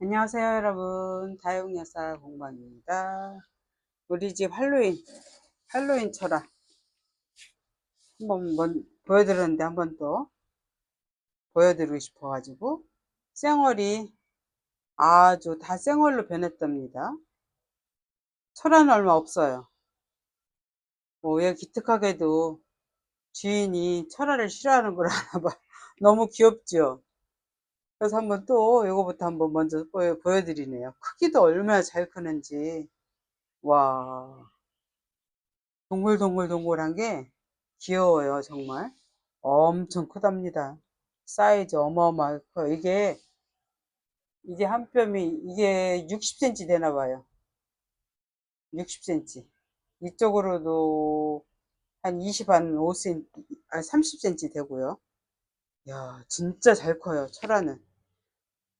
안녕하세요 여러분. 다용여사 공방입니다. 우리 집 할로윈 할로윈 철학. 한번 먼- 보여드렸는데 한번 또 보여드리고 싶어 가지고 쌩얼이 아주 다 쌩얼로 변했답니다. 철화는 얼마 없어요. 뭐, 얘 기특하게도 주인이 철화를 싫어하는 걸 아나 봐. 너무 귀엽죠 그래서 한번 또 이거부터 한번 먼저 보여, 보여드리네요. 크기도 얼마나 잘 크는지. 와. 동글동글동글한 게 귀여워요 정말. 엄청 크답니다. 사이즈 어마어마하게 커요 이게 이게 한 뼘이 이게 60cm 되나 봐요. 60cm 이쪽으로도 한 20, 한 5cm, 아 30cm 되고요. 야 진짜 잘 커요 철화는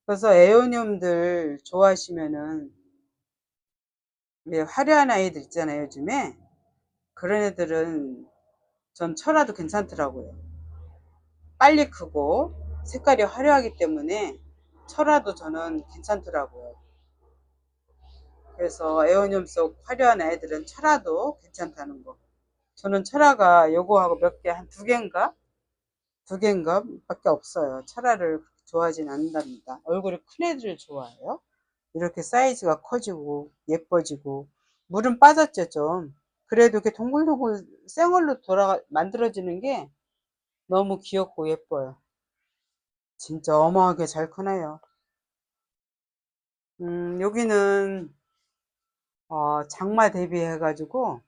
그래서 에오니움들 좋아하시면은 왜 화려한 아이들 있잖아요 요즘에. 그런 애들은 전 철화도 괜찮더라고요. 빨리 크고 색깔이 화려하기 때문에 철화도 저는 괜찮더라고요. 그래서 에오니움 속 화려한 애들은 철화도 괜찮다는 거. 저는 철화가 요거하고 몇 개 한 두 개인가? 두 개인가? 밖에 없어요. 철화를 좋아하진 않는답니다. 얼굴이 큰 애들을 좋아해요? 이렇게 사이즈가 커지고 예뻐지고 물은 빠졌죠 좀. 그래도 이렇게 동글동글 생얼로 돌아 만들어지는 게 너무 귀엽고 예뻐요. 진짜 어마하게 잘 크네요. 음 여기는 어, 장마 대비해 가지고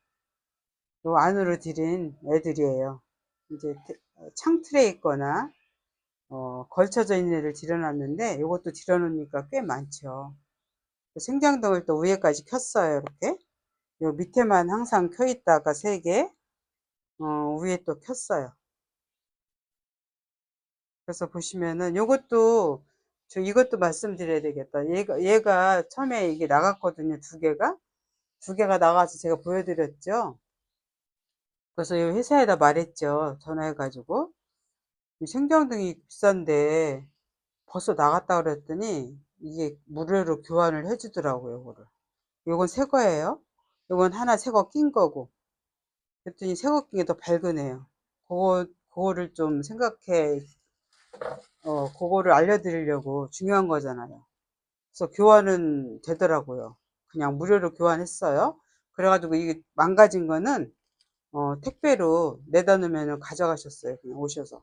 요 안으로 들인 애들이에요. 이제 창틀에 있거나 어, 걸쳐져 있는 애를 들여놨는데 이것도 들여놓으니까 꽤 많죠. 생장등을 또 위에까지 켰어요 이렇게. 요 밑에만 항상 켜 있다가 3개 어, 위에 또 켰어요. 그래서 보시면은 요것도 저 이것도 말씀드려야 되겠다. 얘가 얘가 처음에 이게 나갔거든요 두 개가. 두 개가 나가서 제가 보여드렸죠. 그래서 이 회사에다 말했죠 전화해 가지고 생장등이 비싼데 벌써 나갔다 그랬더니 이게 무료로 교환을 해 주더라고요 이거를. 요건 새 거예요. 요건 하나 새 거 낀 거고. 그랬더니 새 거 낀 게 더 밝으네요. 그거 그거를 좀 생각해 어 그거를 알려드리려고 중요한 거잖아요. 그래서 교환은 되더라고요. 그냥 무료로 교환했어요. 그래가지고 이게 망가진 거는 어, 택배로 내다 놓으면 가져가셨어요 그냥 오셔서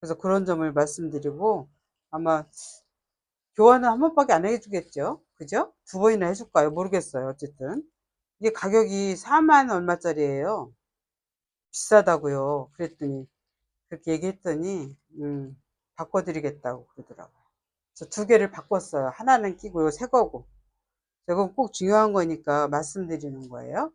그래서 그런 점을 말씀드리고 아마 교환은 한 번밖에 안 해주겠죠? 그죠? 두 번이나 해줄까요? 모르겠어요 어쨌든. 이게 가격이 4만 얼마짜리예요? 비싸다고요. 그랬더니 그렇게 얘기했더니 음, 바꿔드리겠다고 그러더라고요. 그래서 두 개를 바꿨어요. 하나는 끼고 요새 거고. 이건 꼭 중요한 거니까 말씀드리는 거예요.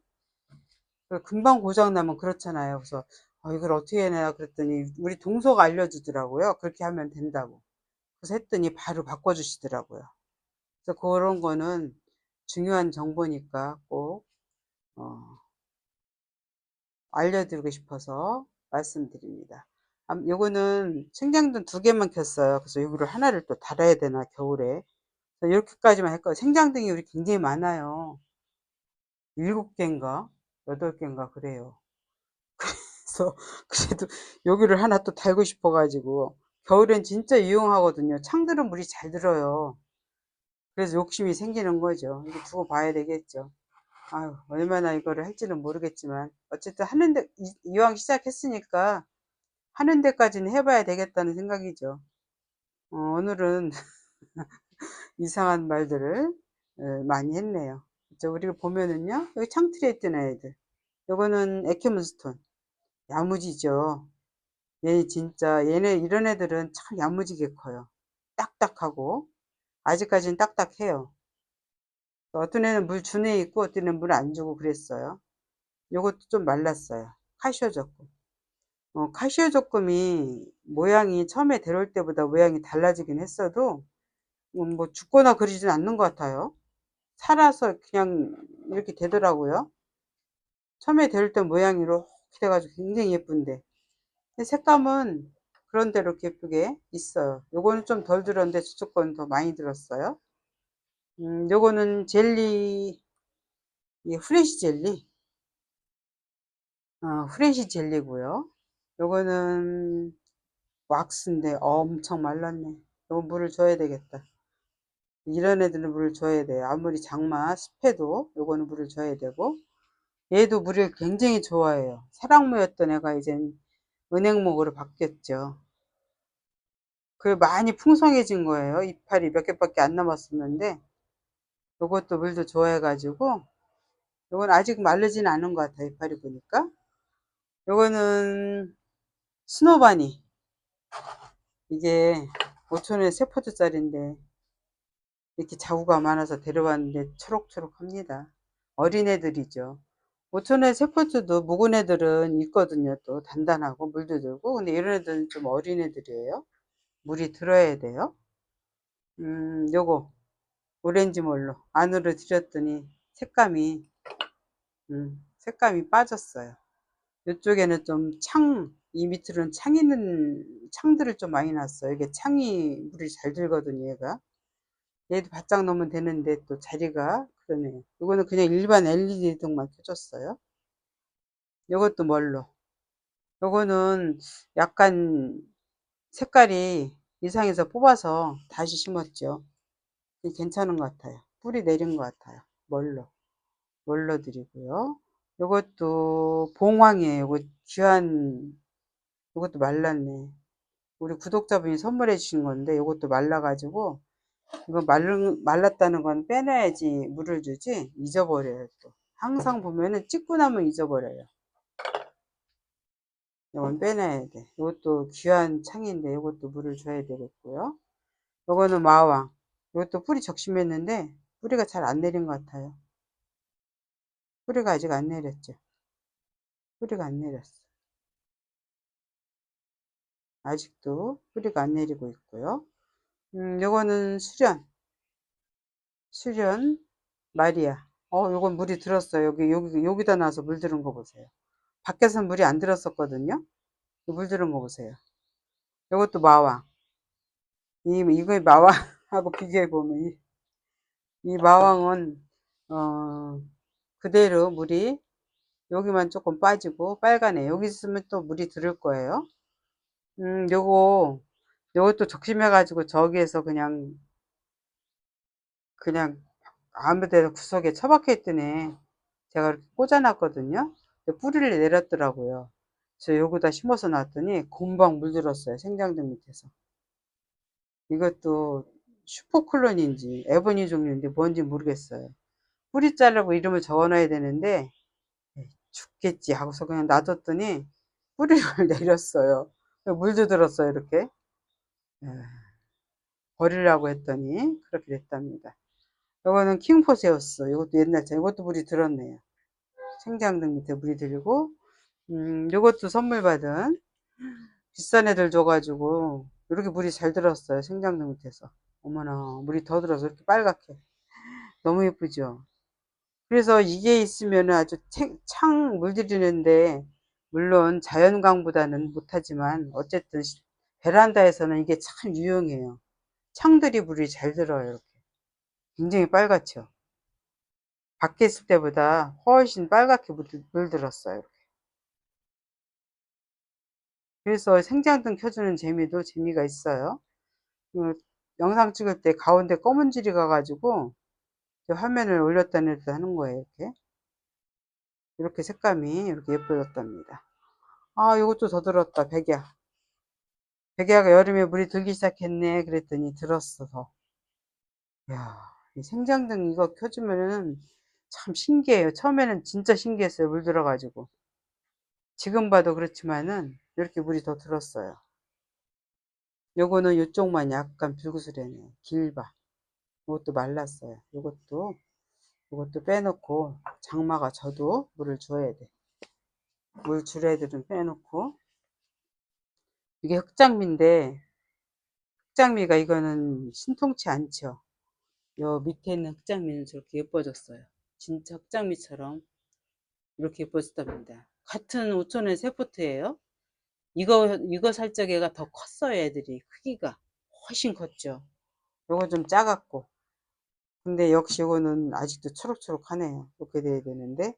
금방 고장 나면 그렇잖아요. 그래서 어, 이걸 어떻게 해내나 그랬더니 우리 동서가 알려주더라고요 그렇게 하면 된다고 그래서 했더니 바로 바꿔주시더라고요 그래서 그런 거는 중요한 정보니까 꼭 어, 알려드리고 싶어서 말씀드립니다. 요거는 생장등 두 개만 켰어요. 그래서 여기를 하나를 또 달아야 되나 겨울에 이렇게까지만 했거든요. 생장등이 우리 굉장히 많아요. 일곱 개인가 여덟 개인가 그래요. 그래서 그래도 여기를 하나 또 달고 싶어 가지고 겨울엔 진짜 유용하거든요. 창들은 물이 잘 들어요. 그래서 욕심이 생기는 거죠. 이거 두고 봐야 되겠죠. 아유, 얼마나 이거를 할지는 모르겠지만 어쨌든 하는데 이왕 시작했으니까 하는 데까지는 해봐야 되겠다는 생각이죠. 어, 오늘은 이상한 말들을 많이 했네요. 우리가 보면은요, 여기 창틀에 있던 애들. 요거는 에케문스톤. 야무지죠. 얘 진짜, 얘네, 이런 애들은 참 야무지게 커요. 딱딱하고. 아직까지는 딱딱해요. 어떤 애는 물 준 애 있고 어떤 애는 물 안 주고 그랬어요. 요것도 좀 말랐어요. 카시오 적금. 어, 카시오 적금이 모양이 처음에 데려올 때보다 모양이 달라지긴 했어도 음, 뭐 죽거나 그러진 않는 것 같아요. 살아서 그냥 이렇게 되더라고요. 처음에 데려올 때 모양이 이 렇게 돼가지고 굉장히 예쁜데 색감은 그런 대로 이렇게 예쁘게 있어요. 요거는 좀 덜 들었는데 저쪽 건 더 많이 들었어요. 음, 요거는 젤리, 이 후레쉬 젤리. 어, 후레쉬 젤리고요. 요거는 왁스인데 엄청 말랐네. 요거 물을 줘야 되겠다. 이런 애들은 물을 줘야 돼요. 아무리 장마 습해도 요거는 물을 줘야 되고 얘도 물을 굉장히 좋아해요. 사랑무였던 애가 이젠 은행목으로 바뀌었죠. 그 많이 풍성해진 거예요. 이파리 몇 개밖에 안 남았었는데 요것도 물도 좋아해가지고 요건 아직 마르진 않은 것 같아요. 이파리 보니까 요거는 스노바니 이게 5천원에 3포트짜리인데 이렇게 자구가 많아서 데려왔는데 초록초록합니다. 어린애들이죠. 5천원에 3포트도 묵은 애들은 있거든요. 또 단단하고 물도 들고 근데 이런 애들은 좀 어린 애들이에요. 물이 들어야 돼요. 음 요거 오렌지 몰로 안으로 들였더니 색감이 음, 색감이 빠졌어요. 이쪽에는 좀 창, 이 밑으로는 창 있는 창들을 좀 많이 놨어요. 이게 창이 물이 잘 들거든요, 얘가. 얘도 바짝 넣으면 되는데 또 자리가 그러네요. 이거는 그냥 일반 LED 등만 켜줬어요. 이것도 뭘로? 요거는 약간 색깔이 이상해서 뽑아서 다시 심었죠. 괜찮은 것 같아요. 뿌리 내린 것 같아요. 뭘로? 뭘로 드리고요. 요것도 봉황이에요. 요거 귀한 요것도 말랐네. 우리 구독자분이 선물해 주신 건데 요것도 말라가지고 이거 말, 말랐다는 건 빼놔야지 물을 주지? 잊어버려요 또. 항상 보면은 찍고 나면 잊어버려요. 이건 빼놔야 돼. 이것도 귀한 창인데 이것도 물을 줘야 되겠고요. 요거는 마왕. 이것도 뿌리 적심했는데 뿌리가 잘 안 내린 것 같아요. 뿌리가 아직 안 내렸죠. 뿌리가 안 내렸어. 아직도 뿌리가 안 내리고 있고요 음, 요거는 수련. 수련 마리아. 어, 요건 물이 들었어요. 여기, 여기, 여기다 놔서 물 들은 거 보세요. 밖에서 물이 안 들었었거든요. 물 들은 거 보세요. 요것도 마왕. 이, 이거 마왕하고 비교해보면, 이, 이 마왕은, 어, 그대로 물이 여기만 조금 빠지고 빨간에 여기 있으면 또 물이 들을 거예요. 음, 요거 요것도 적심해가지고 저기에서 그냥 그냥 아무 데나 구석에 처박혀 있더니 제가 이렇게 꽂아놨거든요. 뿌리를 내렸더라고요. 그래서 여기다 심어서 놨더니 금방 물들었어요. 생장등 밑에서. 이것도 슈퍼클론인지 에보니 종류인지 뭔지 모르겠어요. 뿌리 자르고 이름을 적어놔야 되는데 죽겠지 하고서 그냥 놔뒀더니 뿌리를 내렸어요. 물도 들었어요. 이렇게. 예. 버리려고 했더니 그렇게 됐답니다. 이거는 킹포세우스. 이것도 옛날 차. 이것도 물이 들었네요. 생장등 밑에 물이 들고 음, 이것도 선물 받은 비싼 애들 줘가지고 이렇게 물이 잘 들었어요. 생장등 밑에서. 어머나 물이 더 들어서 이렇게 빨갛게 너무 예쁘죠. 그래서 이게 있으면 아주 창 물들이는데 물론 자연광보다는 못하지만 어쨌든 베란다에서는 이게 참 유용해요. 창들이 물이 잘 들어요. 이렇게. 굉장히 빨갛죠. 밖에 있을 때보다 훨씬 빨갛게 물, 들었어요. 이렇게. 그래서 생장등 켜주는 재미도 재미가 있어요. 그 영상 찍을 때 가운데 검은 줄이 가가지고 화면을 올렸다 내렸다 하는 거예요. 이렇게. 이렇게 색감이 이렇게 예뻐졌답니다. 아, 이것도 더 들었다. 백야. 백야가 여름에 물이 들기 시작했네 그랬더니 들었어 야, 이 생장등 이거 켜주면은 참 신기해요. 처음에는 진짜 신기했어요. 물 들어가지고. 지금 봐도 그렇지만은 이렇게 물이 더 들었어요. 요거는 요쪽만 약간 불구슬해네. 길바. 이것도 말랐어요. 요것도 이것도 빼놓고 장마가 져도 물을 줘야 돼. 물 줄 애들은 빼놓고 이게 흑장미인데 흑장미가 이거는 신통치 않죠. 요 밑에 있는 흑장미는 저렇게 예뻐졌어요. 진짜 흑장미처럼 이렇게 예뻐졌답니다. 같은 5천원 세포트예요. 이거 이거 살 적에가 더 컸어요 애들이 크기가 훨씬 컸죠 요거 좀 작았고 근데 역시 이거는 아직도 초록초록하네요 이렇게 돼야 되는데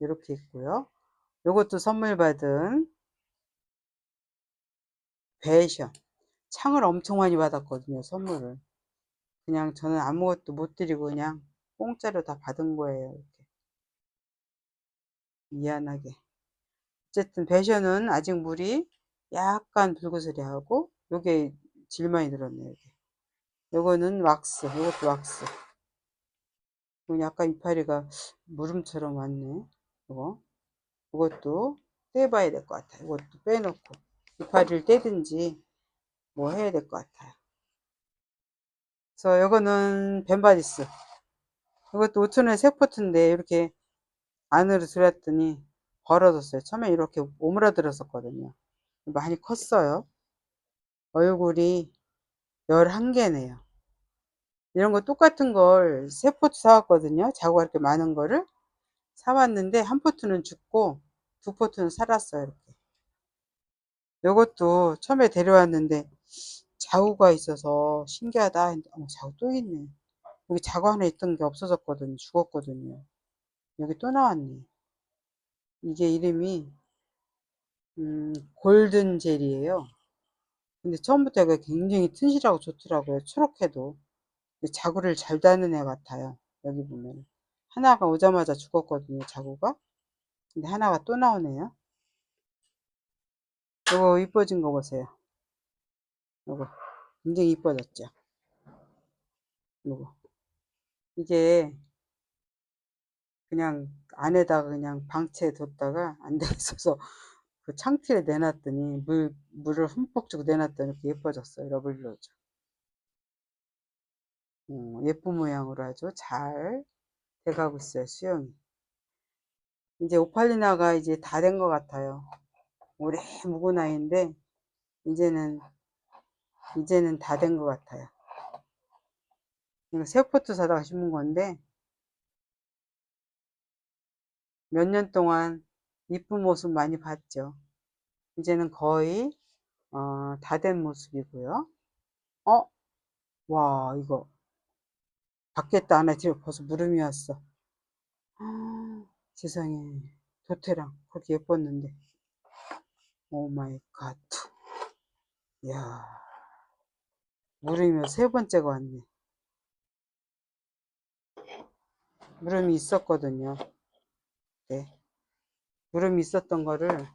이렇게 있고요 요것도 선물 받은 베이션 창을 엄청 많이 받았거든요 선물을. 그냥 저는 아무것도 못 드리고 그냥 공짜로 다 받은 거예요 이렇게. 미안하게. 어쨌든 배션은 아직 물이 약간 불그스레하고 요게 질 많이 들었네요 요게. 요거는 왁스 요것도 왁스. 약간 이파리가 무름처럼 왔네 요거. 이것도 떼봐야 될 것 같아요 이것도 빼놓고 이파리를 떼든지 뭐 해야 될 것 같아요 그래서 요거는 벤바디스 이것도 5천원에 색포트인데 이렇게 안으로 들었더니 벌어졌어요. 처음에 이렇게 오므라들었었거든요. 많이 컸어요. 얼굴이 11개네요. 이런 거 똑같은 걸 세 포트 사왔거든요. 자구가 이렇게 많은 거를 사왔는데 한 포트는 죽고 두 포트는 살았어요. 이렇게. 요것도 처음에 데려왔는데 자구가 있어서 신기하다. 했는데 어머, 자구 또 있네. 여기 자구 하나 있던 게 없어졌거든요. 죽었거든요. 여기 또 나왔네. 이게 이름이 음, 골든 젤이에요. 근데 처음부터 이거 굉장히 튼실하고 좋더라고요. 초록해도. 자구를 잘 다는 애 같아요. 여기 보면. 하나가 오자마자 죽었거든요. 자구가. 근데 하나가 또 나오네요. 이거 이뻐진 거 보세요. 이거 굉장히 이뻐졌죠. 이거 이게 그냥 안에다가 그냥 방치해 뒀다가 안 돼 있어서 그 창틀에 내놨더니 물, 물을 흠뻑 주고 내놨더니 이렇게 예뻐졌어요. 러블로즈. 어, 예쁜 모양으로 아주 잘 돼가고 있어요. 수영이. 이제 오팔리나가 이제 다 된 것 같아요. 오래 묵은 아이인데 이제는 이제는 다 된 것 같아요. 이거 새포트 사다가 심은 건데 몇 년 동안 이쁜 모습 많이 봤죠. 이제는 거의 어, 다 된 모습이고요. 어? 와 이거 바뀌었다 안에 뒤로 벌써 무름이 왔어. 아, 세상에 도태랑 그렇게 예뻤는데 오 마이 갓. 야 무름이 세 번째가 왔네. 무름이 있었거든요. 네. 무름이 있었던 거를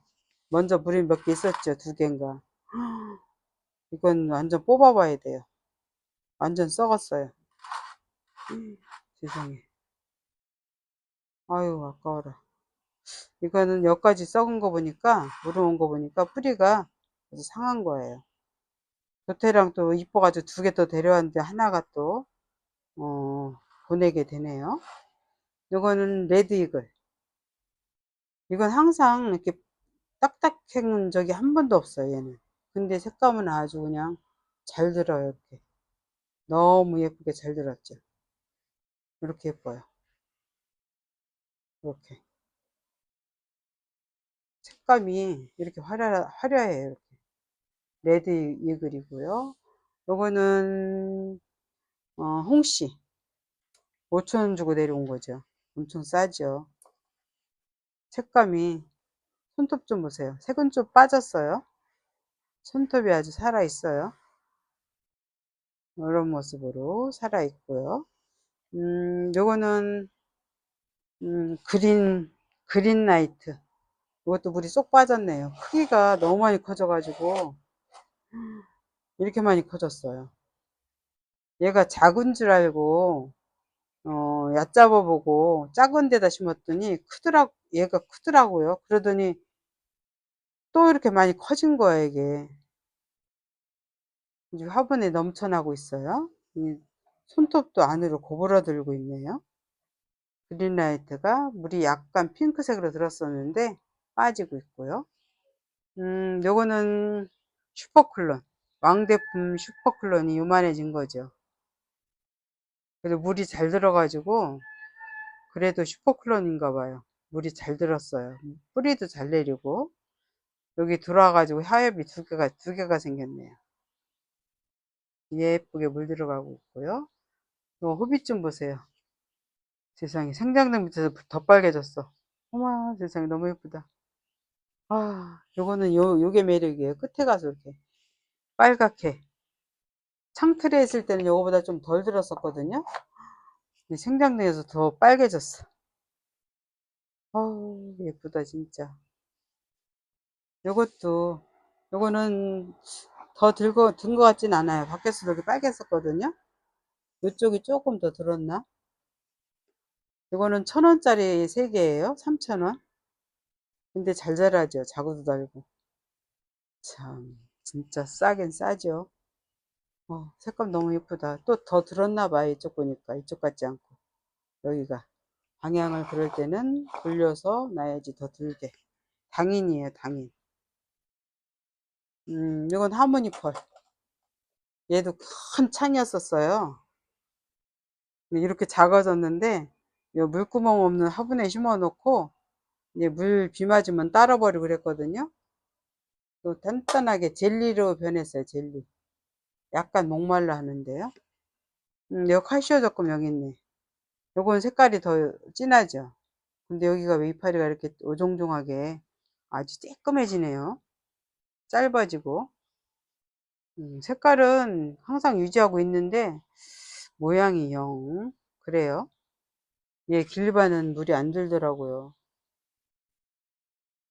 먼저 무름이 몇 개 있었죠. 두 개인가. 이건 완전 뽑아봐야 돼요. 완전 썩었어요. 세상에. 아유 아까워라. 이거는 여기까지 썩은 거 보니까 무름 온거 보니까 뿌리가 아주 상한 거예요. 도태랑 또 이뻐가지고 두 개 더 데려왔는데 하나가 또 어, 보내게 되네요. 이거는 레드 이글. 이건 항상 이렇게 딱딱한 적이 한 번도 없어요, 얘는. 근데 색감은 아주 그냥 잘 들어요, 이렇게. 너무 예쁘게 잘 들었죠. 이렇게 예뻐요. 이렇게. 색감이 이렇게 화려, 화려해요, 이렇게. 레드 이글이고요. 요거는, 어, 홍씨. 5천원 주고 내려온 거죠. 엄청 싸죠. 색감이 손톱 좀 보세요. 색은 좀 빠졌어요. 손톱이 아주 살아있어요. 이런 모습으로 살아있고요. 음, 요거는 음, 그린 그린 나이트. 이것도 물이 쏙 빠졌네요. 크기가 너무 많이 커져가지고 이렇게 많이 커졌어요. 얘가 작은 줄 알고 어, 얕잡아 보고 작은 데다 심었더니 크더라 얘가 크더라고요. 그러더니 또 이렇게 많이 커진 거예요, 이게. 이제 화분에 넘쳐나고 있어요. 손톱도 안으로 고부러들고 있네요. 그린라이트가 물이 약간 핑크색으로 들었었는데 빠지고 있고요. 음, 요거는 슈퍼클론. 왕대품 슈퍼클론이 요만해진 거죠. 그래도 물이 잘 들어가지고 그래도 슈퍼클론인가 봐요. 물이 잘 들었어요. 뿌리도 잘 내리고 여기 들어와가지고 하엽이 두 개가, 두 개가 생겼네요. 예쁘게 물 들어가고 있고요. 요 호빗 좀 보세요. 세상에 생장등 밑에서 더 빨개졌어. 어머 세상에 너무 예쁘다. 아 요거는 요, 요게 매력이에요. 끝에 가서 이렇게 빨갛게 창틀에 있을 때는 요거보다 좀 덜 들었었거든요. 근데 생장등에서 더 빨개졌어. 아우 예쁘다 진짜. 요것도 요거는 더 들고 든 것 같진 않아요. 밖에서 이렇게 빨갰었거든요. 이쪽이 조금 더 들었나? 이거는 천 원짜리 3개예요. 3,000원. 근데 잘 자라죠. 자구도 달고. 참 진짜 싸긴 싸죠. 어, 색감 너무 예쁘다. 또 더 들었나 봐요. 이쪽 보니까. 이쪽 같지 않고. 여기가. 방향을 그럴 때는 돌려서 놔야지 더 들게. 당인이에요. 당인. 음, 이건 하모니 펄. 얘도 큰 창이었었어요. 이렇게 작아졌는데 요 물구멍 없는 화분에 심어 놓고 이제 물 비 맞으면 따라 버리고 그랬거든요. 또 단단하게 젤리로 변했어요. 젤리. 약간 목말라 하는데요. 음, 여기 칼슘 조금 여기 있네. 요건 색깔이 더 진하죠. 근데 여기가 왜 이파리가 이렇게 오종종하게 아주 쬐끔해지네요. 짧아지고. 음, 색깔은 항상 유지하고 있는데 모양이 영 그래요. 얘 길반은 물이 안 들더라고요.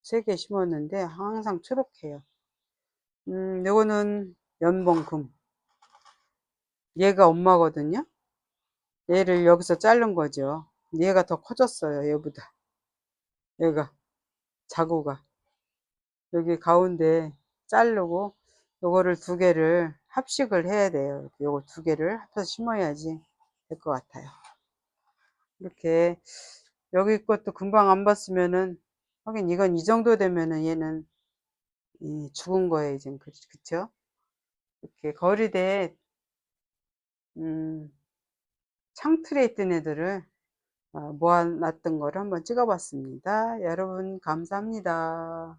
세 개 심었는데 항상 초록해요. 음, 요거는 연봉금. 얘가 엄마거든요. 얘를 여기서 자른 거죠. 얘가 더 커졌어요. 얘보다. 얘가 자구가 여기 가운데 자르고 요거를 두 개를 합식을 해야 돼요. 요거 두 개를 합해서 심어야지 될 것 같아요. 이렇게 여기 것도 금방 안 봤으면은 하긴 이건 이 정도 되면은 얘는 이 죽은 거예요 이제 그- 그쵸? 이렇게 거리대 음, 창틀에 있던 애들을 어, 모아놨던 거를 한번 찍어 봤습니다. 여러분 감사합니다